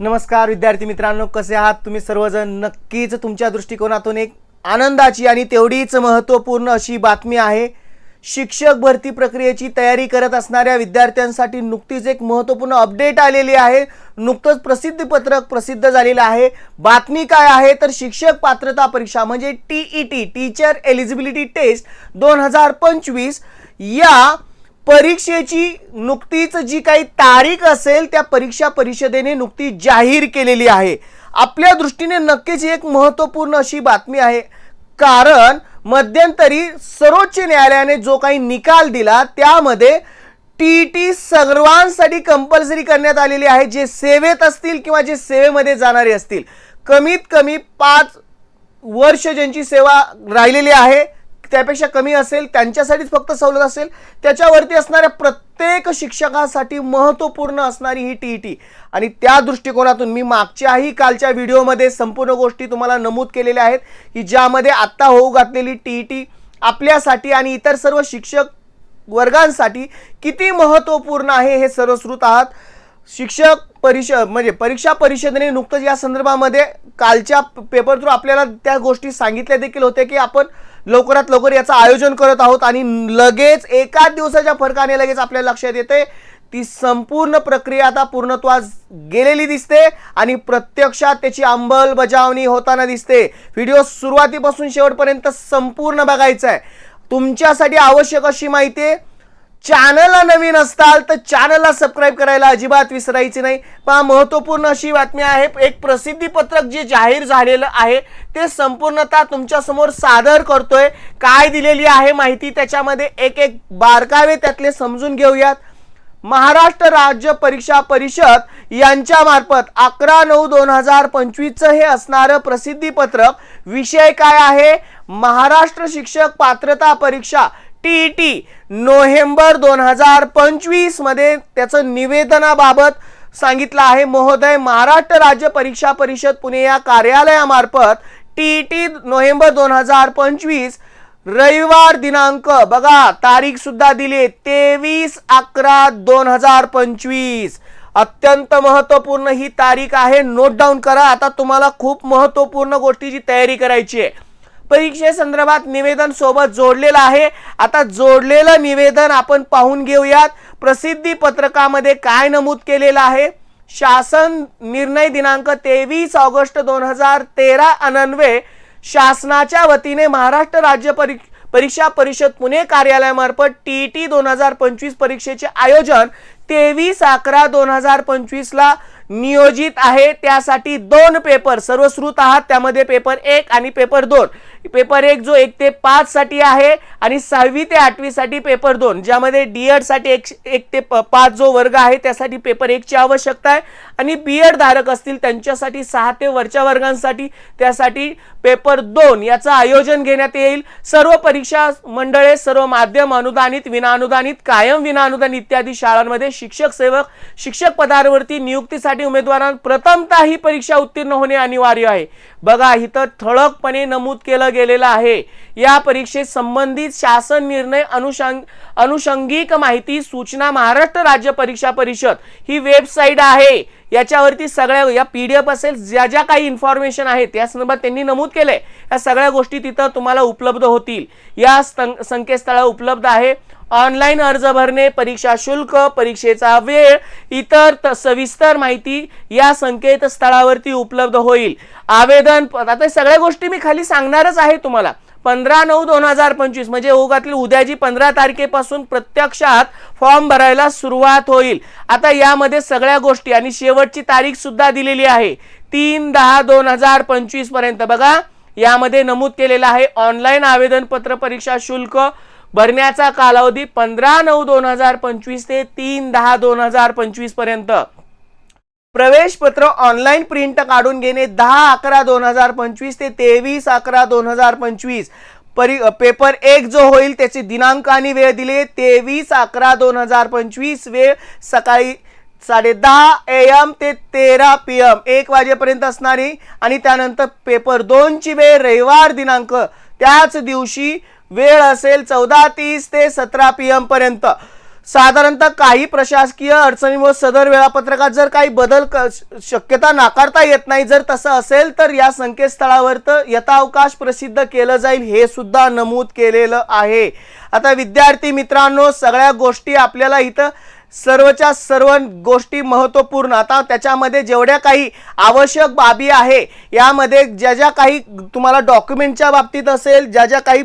नमस्कार विद्यार्थी मित्रांनो कसे आहात तुम्ही सर्वजण? नक्कीच तुमच्या दृष्टिकोनातून एक आनंदाची आणि तेवढीच महत्त्वपूर्ण अशी बातमी आहे. शिक्षक भरती प्रक्रियेची तयारी करत असणाऱ्या विद्यार्थ्यांसाठी नुकतीच एक महत्त्वपूर्ण अपडेट आलेली आहे. नुकतंच प्रसिद्धीपत्रक प्रसिद्ध झालेलं आहे. बातमी काय आहे? तर शिक्षक पात्रता परीक्षा म्हणजे T E T teacher eligibility test दोन हजार पंचवीस या परीक्षेची नुकतीच जी काही तारीख असेल त्या परीक्षा परिषदेने नुकती जाहीर केलेली आहे. आपल्या दृष्टीने नक्कीच एक महत्त्वपूर्ण अशी बातमी आहे. कारण मध्यंतरी सर्वोच्च न्यायालयाने जो काही निकाल दिला त्यामध्ये टी टी सर्वांसाठी कंपल्सरी करण्यात आलेली आहे जे सेवेत असतील किंवा जे सेवेमध्ये जाणारे असतील. कमीत कमी पाच वर्ष ज्यांची सेवा राहिलेली आहे त्यापेक्षा कमी असेल त्यांच्यासाठीच फक्त सवलत असेल त्याच्यावरती असणाऱ्या प्रत्येक शिक्षकासाठी महत्त्वपूर्ण असणारी ही टी टी आणि त्या दृष्टिकोनातून मी मागच्याही कालच्या व्हिडिओमध्ये संपूर्ण गोष्टी तुम्हाला नमूद केलेल्या आहेत की ज्यामध्ये आत्ता होऊ घातलेली टी टी आपल्यासाठी आणि इतर सर्व शिक्षक वर्गांसाठी किती महत्त्वपूर्ण आहे हे सर्वश्रुत आहात. शिक्षक परिषद म्हणजे परीक्षा परिषदेने नुकतंच या संदर्भामध्ये कालच्या पेपर थ्रू आपल्याला त्या गोष्टी सांगितल्या देखील होत्या की आपण लवकरात लवकर याचं आयोजन करत आहोत आणि लगेच एकाच दिवसाच्या फरकाने लगेच आपल्या लक्षात येते. ती संपूर्ण प्रक्रिया आता पूर्णत्वास गेलेली दिसते आणि प्रत्यक्षात त्याची अंमलबजावणी होताना दिसते. व्हिडिओ सुरुवातीपासून शेवटपर्यंत संपूर्ण बघायचा आहे तुमच्यासाठी आवश्यक अशी माहिती आहे चॅनलला नवीन असताल तर चॅनलला सबस्क्राईब करायला अजिबात विसरायची नाही. पहा महत्त्वपूर्ण अशी बातमी आहे एक प्रसिद्धी पत्रक जे जाहीर झालेलं आहे ते संपूर्णतः तुमच्यासमोर सादर करतोय. काय दिलेली आहे माहिती त्याच्यामध्ये एक एक बारकावे त्यातले समजून घेऊयात. महाराष्ट्र राज्य परीक्षा परिषद यांच्यामार्फत अकरा नऊ दोन हजार पंचवीसचं हे असणारं प्रसिद्धी पत्रक विषय काय आहे? महाराष्ट्र शिक्षक पात्रता परीक्षा टी ई टी नोव्हेंबर दोन हजार पंचवीसमध्ये त्याचं निवेदनाबाबत सांगितलं आहे. महोदय महाराष्ट्र राज्य परीक्षा परिषद पुणे या कार्यालयामार्फत टी ई टी नोव्हेंबर दोन हजार पंचवीस रविवार दिनांक बघा तारीख सुद्धा दिली तेवीस अकरा दोन हजार पंचवीस. अत्यंत महत्त्वपूर्ण ही तारीख आहे. नोट डाऊन करा. आता तुम्हाला खूप महत्त्वपूर्ण गोष्टीची तयारी करायची आहे. परीक्षेसंदर्भात निवेदन सोबत जोडलेलं आहे. आता जोडलेलं निवेदन आपण पाहून घेऊयात. प्रसिद्धी पत्रकामध्ये काय नमूद केलेलं आहे? शासन निर्णय दिनांक तेवीस ऑगस्ट दोन हजार तेरा अनन्वे शासनाच्या वतीने महाराष्ट्र राज्य परी परीक्षा परिषद पुणे कार्यालयामार्फत टी टी दोन हजार पंचवीस परीक्षेचे आयोजन तेवीस अकरा दोन हजार पंचवीसला नियोजित आहे. त्यासाठी दोन पेपर सर्वश्रुत आहात. त्यामध्ये पेपर एक आणि पेपर दोन. पेपर एक जो एक ते पाच साठी आहे आणि सहावी ते आठवी साठी पेपर दोन ज्यामध्ये डी एडसाठी एक एक ते प- पाच जो वर्ग आहे त्यासाठी पेपर एकची आवश्यकता आहे. आणि बी एड धारक असतील त्यांच्यासाठी सहा ते वरच्या वर्गांसाठी त्यासाठी पेपर दोन याचं आयोजन घेण्यात येईल. सर्व परीक्षा मंडळे सर्व माध्यम अनुदानित विनाअनुदानित कायम विनाअनुदानित इत्यादी शाळांमध्ये शिक्षक सेवक शिक्षक पदावरती नियुक्तीसाठी उमेदवारांना प्रथमतः ही परीक्षा उत्तीर्ण होणे अनिवार्य आहे. बघा इथं ठळकपणे नमूद केलं गेलेलं आहे. या परीक्षेत संबंधित शासन निर्णय अनुषंग अनुषंगिक माहिती सूचना महाराष्ट्र राज्य परीक्षा परिषद ही वेबसाईट आहे. याच्यावरती सगळ्या या पी डी एफ असेल ज्या ज्या काही इन्फॉर्मेशन आहेत या संदर्भात त्यांनी नमूद केलंय. या सगळ्या गोष्टी तिथं तुम्हाला उपलब्ध होतील. या संकेतस्थळावर उपलब्ध आहे. ऑनलाईन अर्ज भरणे परीक्षा शुल्क परीक्षेचा वेळ इतर त- सविस्तर माहिती या संकेतस्थळावरती उपलब्ध होईल. आवेदन आता सगळ्या गोष्टी मी खाली सांगणारच आहे तुम्हाला. पंधरा नऊ दोन हजार पंचवीस म्हणजे ओघातील उद्याची पंधरा तारखेपासून प्रत्यक्षात फॉर्म भरायला सुरुवात होईल. आता यामध्ये सगळ्या गोष्टी आणि शेवटची तारीख सुद्धा दिलेली आहे. तीन दहा दोन हजार पंचवीसपर्यंत. बघा यामध्ये नमूद केलेलं आहे ऑनलाईन आवेदन पत्र परीक्षा शुल्क भरण्याचा कालावधी पंधरा नऊ दोन हजार पंचवीस ते तीन दहा दोन हजार पंचवीसपर्यंत. प्रवेश पत्र ऑनलाईन प्रिंट काढून घेणे दहा अकरा दोन हजार पंचवीस ते तेवीस अकरा दोन हजार पंचवीस. परी पेपर एक जो होईल त्याचे दिनांक आणि वेळ दिले. तेवीस अकरा दोन हजार पंचवीस वेळ सकाळी साडे दहा ए एम ते तेरा पी एम एक वाजेपर्यंत असणारी आणि त्यानंतर पेपर दोनची वेळ रविवार दिनांक. त्याच दिवशी वेळ असेल चौदा तीस ते सतरा पी एम पर्यंत. साधारणतः काही प्रशासकीय अडचणीमुळे सदर वेळापत्रकात जर काही बदल क- शक्यता नाकारता येत नाही जर तसं असेल तर या संकेतस्थळावर तर यथावकाश प्रसिद्ध केलं जाईल हे सुद्धा नमूद केलेलं आहे. आता विद्यार्थी मित्रांनो सगळ्या गोष्टी आपल्याला इथं सर्वच्या सर्व गोष्टी महत्त्वपूर्ण. आता त्याच्यामध्ये जेवढ्या काही आवश्यक बाबी आहे यामध्ये ज्या ज्या काही तुम्हाला डॉक्युमेंटच्या बाबतीत असेल ज्या ज्या काही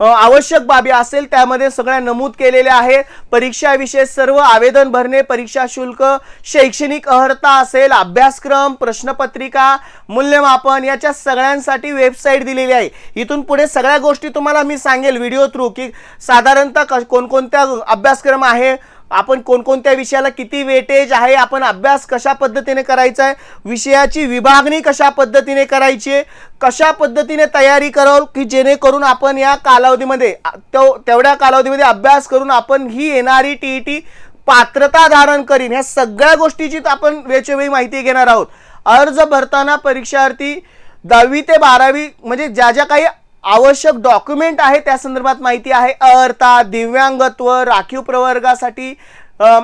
आवश्यक बाबी असेल त्यामध्ये सगळ्या नमूद केलेल्या आहे परीक्षाविषयी सर्व आवेदन भरणे परीक्षा शुल्क शैक्षणिक अर्हता असेल अभ्यासक्रम प्रश्नपत्रिका मूल्यमापन याच्या सगळ्यांसाठी वेबसाईट दिलेली आहे. इथून पुढे सगळ्या गोष्टी तुम्हाला मी सांगेल व्हिडिओ थ्रू की साधारणतः क- कोणकोणत्या अभ्यासक्रम आहे आपण कोणकोणत्या विषयाला किती वेटेज आहे आपण अभ्यास कशा पद्धतीने करायचा आहे विषयाची विभागणी कशा पद्धतीने करायची आहे कशा पद्धतीने तयारी करावं की जेणेकरून आपण या कालावधीमध्ये तो तेवढ्या कालावधीमध्ये अभ्यास करून आपण ही येणारी टी ई टी पात्रता धारण करीन ह्या सगळ्या गोष्टीची आपण वेळच्यावेळी माहिती घेणार आहोत. अर्ज भरताना परीक्षार्थी दहावी ते बारावी म्हणजे ज्या ज्या काही आवश्यक डॉक्युमेंट आहे त्या संदर्भात माहिती आहे. अर्था दिव्यांगत्व राखीव प्रवर्गासाठी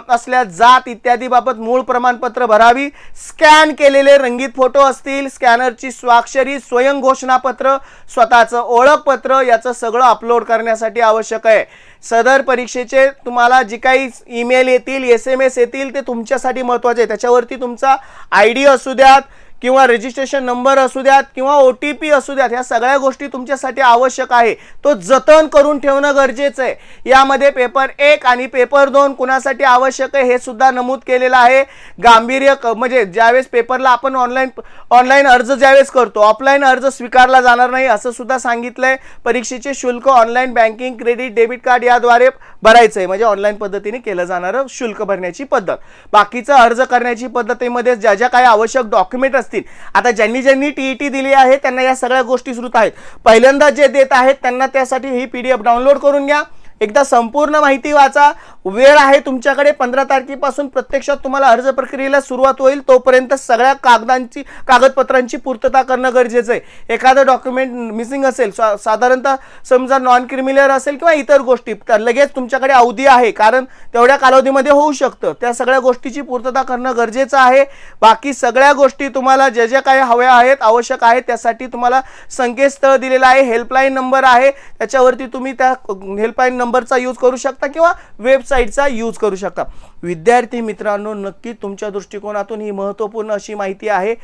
असल्या जात इत्यादी बाबत मूळ प्रमाणपत्र भरावी. स्कॅन केलेले रंगीत फोटो असतील स्कॅनरची स्वाक्षरी स्वयं घोषणापत्र स्वतःचं ओळखपत्र याचं सगळं अपलोड करण्यासाठी आवश्यक आहे. सदर परीक्षेचे तुम्हाला जी काही ईमेल येतील एस एम एस येतील ते तुमच्यासाठी महत्त्वाचे आहे. त्याच्यावरती तुमचा आय डी असू द्यात. किंवा रजिस्ट्रेशन नंबर असू द्यात किंवा ओ टी पी असू द्यात ह्या सगळ्या गोष्टी तुमच्यासाठी आवश्यक आहे. तो जतन करून ठेवणं गरजेचं आहे. यामध्ये पेपर एक आणि पेपर दोन कुणासाठी आवश्यक आहे हे सुद्धा नमूद केलेलं आहे. गांभीर्य क- म्हणजे ज्यावेळेस पेपरला आपण ऑनलाईन ऑनलाईन अर्ज ज्यावेळेस करतो ऑफलाईन अर्ज स्वीकारला जाणार नाही असं सुद्धा सांगितलंय. परीक्षेचे शुल्क online banking credit debit card याद्वारे भरायचं आहे म्हणजे ऑनलाईन पद्धतीने केलं जाणारं शुल्क भरण्याची पद्धत. बाकीचं अर्ज करण्याची पद्धतीमध्ये ज्या ज्या काही आवश्यक डॉक्युमेंट असतील. आता ज्यांनी ज्यांनी टीईटी दिली आहे त्यांना या सगळ्या गोष्टी सुरू आहेत. पहिल्यांदा जे देत आहेत त्यांना त्यासाठी ही पी डी एफ डाउनलोड करून घ्या. एकदा संपूर्ण माहिती वाचा. वेळ आहे तुमच्याकडे. पंधरा तारखेपासून प्रत्यक्षात तुम्हाला अर्ज प्रक्रियेला सुरुवात होईल. तोपर्यंत सगळ्या कागदांची कागदपत्रांची पूर्तता करणं गरजेचं आहे. एखादं डॉक्युमेंट मिसिंग असेल साधारणतः समजा नॉन क्रिमिनल असेल किंवा इतर गोष्टी तर लगेच तुमच्याकडे अवधी आहे. कारण तेवढ्या कालावधीमध्ये होऊ शकतं. त्या सगळ्या गोष्टीची पूर्तता करणं गरजेचं आहे. बाकी सगळ्या गोष्टी तुम्हाला ज्या ज्या काही हव्या आहेत आवश्यक आहेत त्यासाठी तुम्हाला संकेतस्थळ दिलेलं आहे. हेल्पलाईन नंबर आहे. त्याच्यावरती तुम्ही त्या हेल्पलाईन नंबर नंबरचा यूज करू शकता किंवा वेबसाईटचा यूज करू शकता. विद्यार्थी मित्रांनो नक्की तुमच्या दृष्टिकोनातून ही महत्त्वपूर्ण अशी माहिती आहे.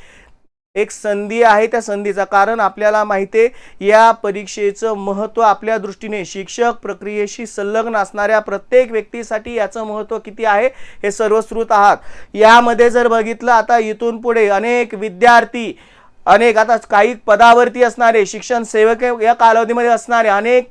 एक संधी आहे त्या संधीचा. कारण आपल्याला माहिती आहे या परीक्षेचं महत्त्व आपल्या दृष्टीने शिक्षक प्रक्रियेशी संलग्न असणाऱ्या प्रत्येक व्यक्तीसाठी याचं महत्त्व किती आहे हे सर्वश्रुत आहात. यामध्ये जर बघितलं आता इथून पुढे अनेक विद्यार्थी अनेक आता काही पदावरती असणारे शिक्षण सेवक या कालावधीमध्ये असणारे अनेक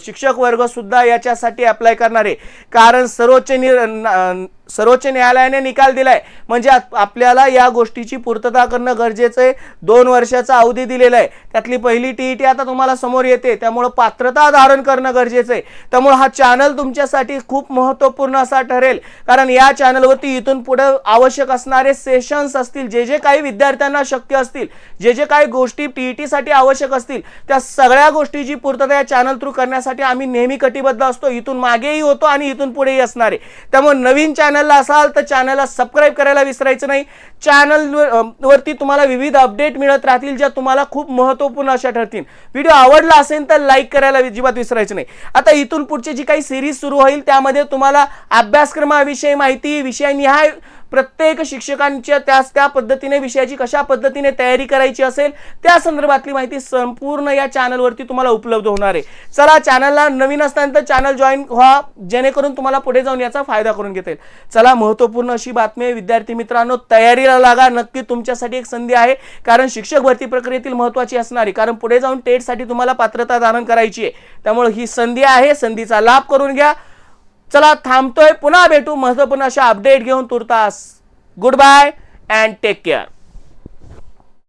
शिक्षक वर्ग सुद्धा याच्यासाठी अप्लाय करणारे कारण सर्वोच्च नि- सर्वोच्च न्यायालयाने निकाल दिलाय. म्हणजे आपल्याला या गोष्टीची पूर्तता करणं गरजेचं आहे. दोन वर्षाचा अवधी दिलेला आहे. त्यातली पहिली टीईटी आता तुम्हाला समोर येते. त्यामुळं पात्रता धारण करणं गरजेचं आहे. त्यामुळं हा चॅनल तुमच्यासाठी खूप महत्त्वपूर्ण असा ठरेल. कारण या चॅनलवरती इथून पुढे आवश्यक असणारे सेशन्स असतील जे जे काही विद्यार्थ्यांना शक्य असतील जे जे काही गोष्टी टीईटी साठी आवश्यक असतील त्या सगळ्या गोष्टीची पूर्तता या चॅनल थ्रू करण्यासाठी आम्ही नेहमी कटिबद्ध असतो. इथून मागेही होतो आणि इथून पुढेही असणार आहे. त्यामुळे नवीन चॅनलला असाल तर चॅनलला सबस्क्राईब करायला विसरायचं नाही. चॅनल वरती तुम्हाला विविध अपडेट मिळत राहतील ज्या तुम्हाला खूप महत्त्वपूर्ण अशा ठरतील. व्हिडिओ आवडला असेल तर लाईक करायला अजिबात विसरायचं नाही. आता इथून पुढची जी काही सिरीज सुरू होईल त्यामध्ये तुम्हाला अभ्यासक्रमाविषयी माहिती विषयनिहाय प्रत्येक शिक्षकांच्या त्याच त्या पद्धतीने विषयाची कशा पद्धतीने तयारी करायची असेल त्या संदर्भातली माहिती संपूर्ण या चॅनलवरती तुम्हाला उपलब्ध होणार आहे. चला चॅनलला नवीन असताना तर चॅनल जॉईन व्हा जेणेकरून तुम्हाला पुढे जाऊन याचा फायदा करून घेता येईल. चला महत्त्वपूर्ण अशी बातमी आहे विद्यार्थी मित्रांनो तयारीला लागा नक्की तुमच्यासाठी एक संधी आहे कारण शिक्षक भरती प्रक्रियेतील महत्त्वाची असणारी कारण पुढे जाऊन टेटसाठी तुम्हाला पात्रता धारण करायची आहे. त्यामुळे ही संधी आहे संधीचा लाभ करून घ्या चला थांबतोय. पुन्हा भेटू. महत्त्वपूर्ण अशा अपडेट घेऊन तुर्तास. Goodbye and take care